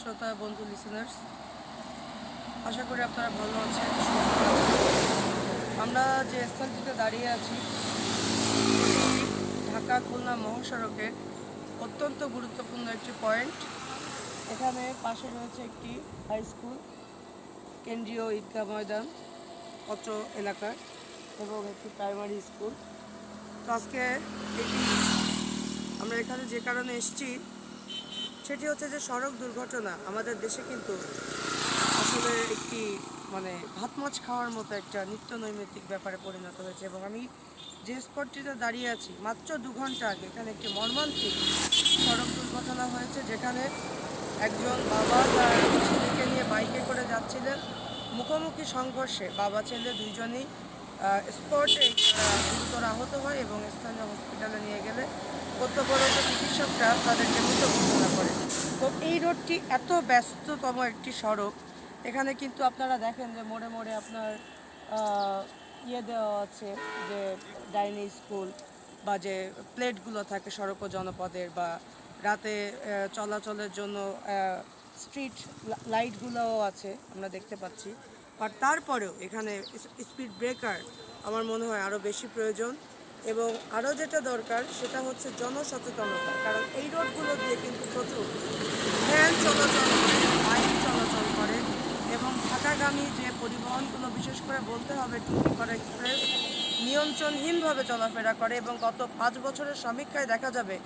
শ্রোতা, বন্ধু লিসেনার্স আশা করি আপনারা ভালো আছেন আমরা যে স্থানটিতে দাঁড়িয়ে আছি ঢাকা খুলনা মহাসড়কের অত্যন্ত গুরুত্বপূর্ণ একটি পয়েন্ট এখানে পাশে রয়েছে একটি হাই স্কুল কেন্দ্রীয় ঈদগাহ ময়দান, অত্র এলাকার এবং একটি প্রাইমারি স্কুল তো আজকে আমরা এখানে যে কারণে এসেছি সেটি হচ্ছে যে সড়ক দুর্ঘটনা আমাদের দেশে কিন্তু আসলে একটি মানে ভাত মাছ খাওয়ার মতো একটা নিত্য নৈমিত্তিক ব্যাপারে পরিণত হয়েছে এবং আমি যে স্পটটিতে দাঁড়িয়ে আছি মাত্র দু ঘণ্টা আগে এখানে একটি মর্মান্তিক সড়ক দুর্ঘটনা হয়েছে যেখানে একজন বাবা তার ছেলেকে নিয়ে বাইকে করে যাচ্ছিলেন। মুখোমুখি সংঘর্ষে বাবা, ছেলে দুইজনেই স্পটে গুরুতর আহত হয় এবং স্থানীয় হসপিটালে নিয়ে গেলে কর্তব্যরত চিকিৎসকরা তাদেরকে মৃত ঘোষণা করে রোডটি এত ব্যস্ততম একটি সড়ক, এখানে কিন্তু আপনারা দেখেন যে মোড়ে মোড়ে আপনার ইয়ে দেওয়া আছে যে ডাইনি স্কুল বা যে প্লেটগুলো থাকে সড়ক ও জনপদের বা রাতে চলাচলের জন্য স্ট্রিট লাইটগুলোও আছে আমরা দেখতে পাচ্ছি। আর তারপরেও এখানে স্পিড ব্রেকার আমার মনে হয় আরও বেশি প্রয়োজন এবং আরও যেটা দরকার সেটা হচ্ছে জনসচেতনতা, কারণ এই রোডগুলো দিয়ে কিন্তু প্রচুর ভ্যান চলাচল করে বাইক চলাচল করে এবং ঢাকাগামী যে পরিবহনগুলো বিশেষ করে বলতে হবে টুকিপাড়া এক্সপ্রেস নিয়ন্ত্রণহীনভাবে চলাফেরা করে এবং গত পাঁচ বছরের সমীক্ষায় দেখা যাবে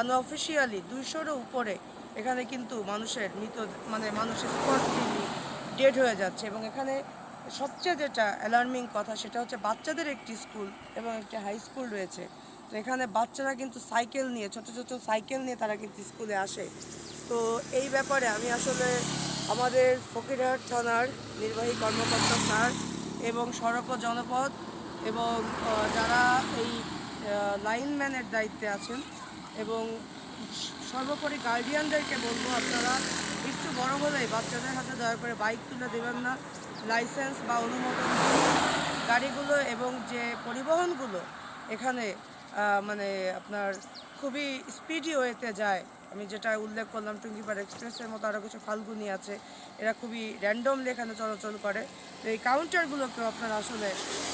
আনঅফিসিয়ালি দুইশোরও উপরে এখানে কিন্তু মানুষের মৃত মানে মানুষের স্পটলি ডেড হয়ে যাচ্ছে এবং এখানে সবচেয়ে যেটা অ্যালার্মিং কথা সেটা হচ্ছে বাচ্চাদের একটি স্কুল এবং একটি হাই স্কুল রয়েছে। তো এখানে বাচ্চারা কিন্তু সাইকেল নিয়ে, ছোট ছোট সাইকেল নিয়ে তারা কিন্তু স্কুলে আসে। তো এই ব্যাপারে আমি আসলে আমাদের ফকিরহাট থানার নির্বাহী কর্মকর্তা স্যার এবং সড়ক ও জনপদ এবং যারা এই লাইনম্যানের দায়িত্বে আছেন এবং সর্বোপরি গার্ডিয়ানদেরকে বলব আপনারা একটু বড় হলেই বাচ্চাদের হাতে দয়া করে বাইক তুলে দেবেন না। লাইসেন্স বা অনুমোদন গাড়িগুলো এবং যে পরিবহনগুলো এখানে মানে আপনার খুবই স্পিডি ওয়েতে যায় আমি যেটা উল্লেখ করলাম টুঙ্গিপাড় এক্সপ্রেসের মতো আরও কিছু ফাল্গুনি আছে, এরা খুবই র্যান্ডমলি এখানে চলাচল করে। তো এই কাউন্টারগুলোকেও আপনারা আসলে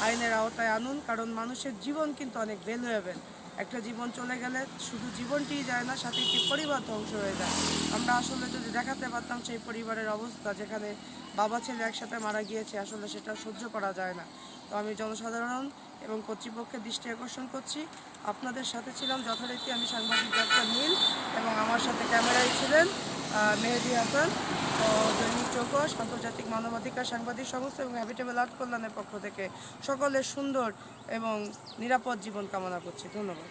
আইনের আওতায় আনুন, কারণ মানুষের জীবন কিন্তু অনেক ভ্যালুয়েবল একটা জীবন চলে গেলে শুধু জীবনটিই যায় না, সাথে একটি পরিবার ধ্বংস হয়ে যায়। আমরা আসলে যদি দেখাতে পারতাম সেই পরিবারের অবস্থা যেখানে বাবা ছেলে একসাথে মারা গিয়েছে, আসলে সেটা সহ্য করা যায় না। তো আমি জনসাধারণ এবং কর্তৃপক্ষের দৃষ্টি আকর্ষণ করছি। আপনাদের সাথে ছিলাম যথারীতি আমি সাংবাদিক ডাক্তার নীল এবং আমার সাথে ক্যামেরায় ছিলেন মেহেদি হাসান ও দৈনিক চৌকস, আন্তর্জাতিক মানবাধিকার সাংবাদিক সংস্থা এবং হ্যাবিটেবল আর্ট কল্যাণের পক্ষ থেকে। সকলের সুন্দর এবং নিরাপদ জীবন কামনা করছি। ধন্যবাদ।